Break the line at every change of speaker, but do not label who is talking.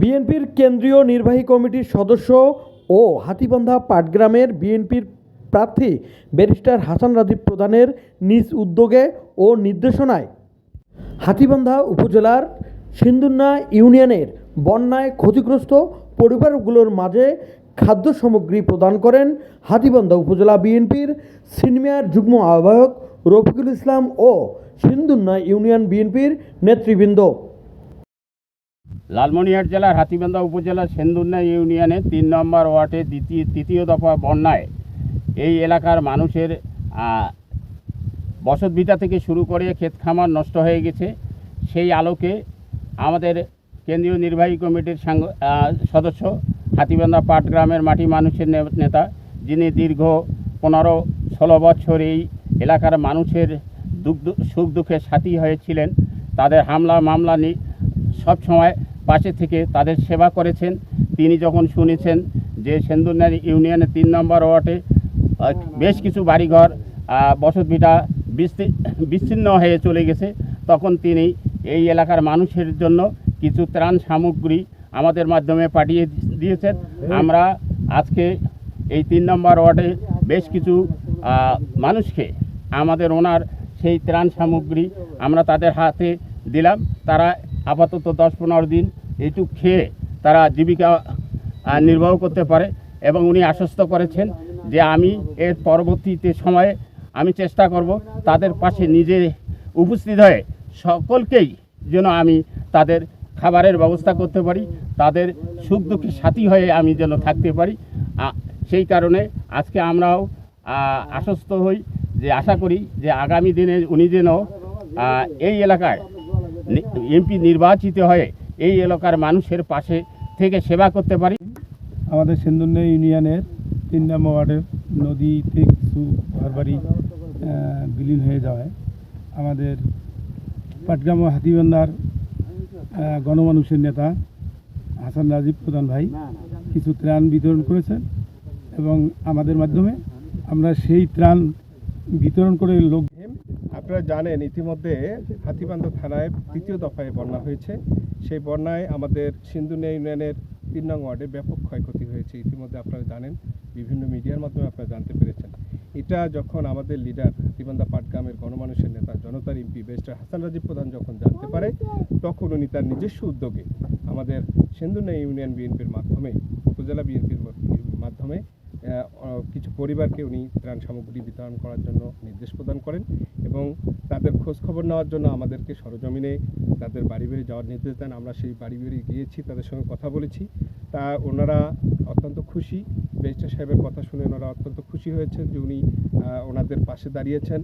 বিএনপির কেন্দ্রীয় নির্বাহী কমিটির সদস্য ও হাতিবান্ধা পাটগ্রামের বিএনপির প্রার্থী ব্যারিস্টার হাসান রাজীব প্রধানের নিজ উদ্যোগে ও নির্দেশনায় হাতিবান্ধা উপজেলার সিন্ধুন্না ইউনিয়নের বন্যায় ক্ষতিগ্রস্ত পরিবারগুলোর মাঝে খাদ্য সামগ্রী প্রদান করেন হাতিবান্ধা উপজেলা বিএনপির সিনিয়র যুগ্ম আহ্বায়ক রফিকুল ইসলাম ও সিন্ধুন্না ইউনিয়ন বিএনপির নেতৃবৃন্দ।
লালমনিরহাট জেলার হাতিবান্ধা উপজেলার সেন্দুন্না ইউনিয়নের তিন নম্বর ওয়ার্ডে দ্বিতীয়, তৃতীয় দফা বন্যায় এই এলাকার মানুষের বসতভিটা থেকে শুরু করে ক্ষেত খামার নষ্ট হয়ে গেছে। সেই আলোকে আমাদের কেন্দ্রীয় নির্বাহী কমিটির সদস্য হাতিবান্ধা পাট গ্রামের মাটি মানুষের নেতা, যিনি দীর্ঘ পনেরো, ষোলো বছর এই এলাকার মানুষের দুঃখ সুখ দুঃখের সাথী হয়েছিলেন। তাদের হামলা, মামলা সব সময় পাশে থেকে তাদের সেবা করেছেন। তিনি যখন শুনেছেন যে সেন্দুরনার ইউনিয়নের তিন নম্বর ওয়ার্ডে বেশ কিছু বাড়িঘর বসতভিটা বিচ্ছিন্ন হয়ে চলে গেছে, তখন তিনি এই এলাকার মানুষের জন্য কিছু ত্রাণ সামগ্রী আমাদের মাধ্যমে পাঠিয়ে দিয়েছেন। আমরা আজকে এই তিন নম্বর ওয়ার্ডে বেশ কিছু মানুষকে আমাদের ওনার সেই ত্রাণ সামগ্রী আমরা তাদের হাতে দিলাম। তারা আপাতত দশ পনেরো দিন এইটুক খেয়ে তারা জীবিকা নির্বাহ করতে পারে এবং উনি আশ্বস্ত করেছেন যে আমি এর পরবর্তীতে সময়ে আমি চেষ্টা করব তাদের পাশে নিজে উপস্থিত হয়ে সকলকেই যেন আমি তাদের খাবারের ব্যবস্থা করতে পারি, তাদের সুখ দুঃখের সাথী হয়ে আমি যেন থাকতে পারি। সেই কারণে আজকে আমরাও আশ্বস্ত হই যে আশা করি যে আগামী দিনে উনি যেন এই এলাকায় এমপি নির্বাচিত হয়ে এই এলাকার মানুষের পাশে থেকে সেবা করতে পারি।
আমাদের সেন্দুন্নে ইউনিয়নের তিন নম্বর ওয়ার্ডের নদীতে কিছু ঘরবাড়ি বিলীন হয়ে যাওয়ায় আমাদের পাটগ্রাম ও হাতিবান্ধার গণমানুষের নেতা হাসান রাজীব প্রধান ভাই কিছু ত্রাণ বিতরণ করেছেন এবং আমাদের মাধ্যমে আমরা সেই ত্রাণ বিতরণ করে লোক
আপনারা জানেন, ইতিমধ্যে হাতিবান্ধা থানায় তৃতীয় দফায় বন্যা হয়েছে। সেই বন্যায় আমাদের সিন্ধুনিয়া ইউনিয়নের তিন নং ওয়ার্ডে ব্যাপক ক্ষয়ক্ষতি হয়েছে। ইতিমধ্যে আপনারা জানেন, বিভিন্ন মিডিয়ার মাধ্যমে আপনারা জানতে পেরেছেন। এটা যখন আমাদের লিডার হাতিবান্ধা পাটগ্রামের গণমানুষের নেতা, জনতার এমপি বেস্টার হাসান রাজীব প্রধান যখন জানতে পারে, তখন উনি তার নিজস্ব উদ্যোগে আমাদের সিন্ধুনিয়া ইউনিয়ন বিএনপির মাধ্যমে, উপজেলা বিএনপির মাধ্যমে কিছু পরিবারকে উনি ত্রাণ সামগ্রী বিতরণ করার জন্য নির্দেশ প্রদান করেন এবং তাদের খোঁজখবর নেওয়ার জন্য আমাদেরকে সরজমিনে তাদের বাড়ি বাড়ি যাওয়ার নির্দেশ দেন। আমরা সেই বাড়ি বাড়ি গিয়েছি, তাদের সঙ্গে কথা বলেছি। তা ওনারা অত্যন্ত খুশি। বেস্টার সাহেবের কথা শুনে ওনারা অত্যন্ত খুশি হয়েছেন যে উনি ওনাদের পাশে দাঁড়িয়েছেন।